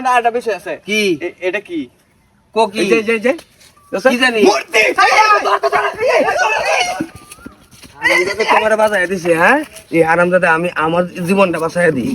না আটা বিষয় আছে কি এটা কি কো কি যে যে যে কি মূর্তি আরামদাদা তোমার দিছে হ্যাঁ? এই আরামদাদা আমি আমার জীবনটা বাঁচাই দিই।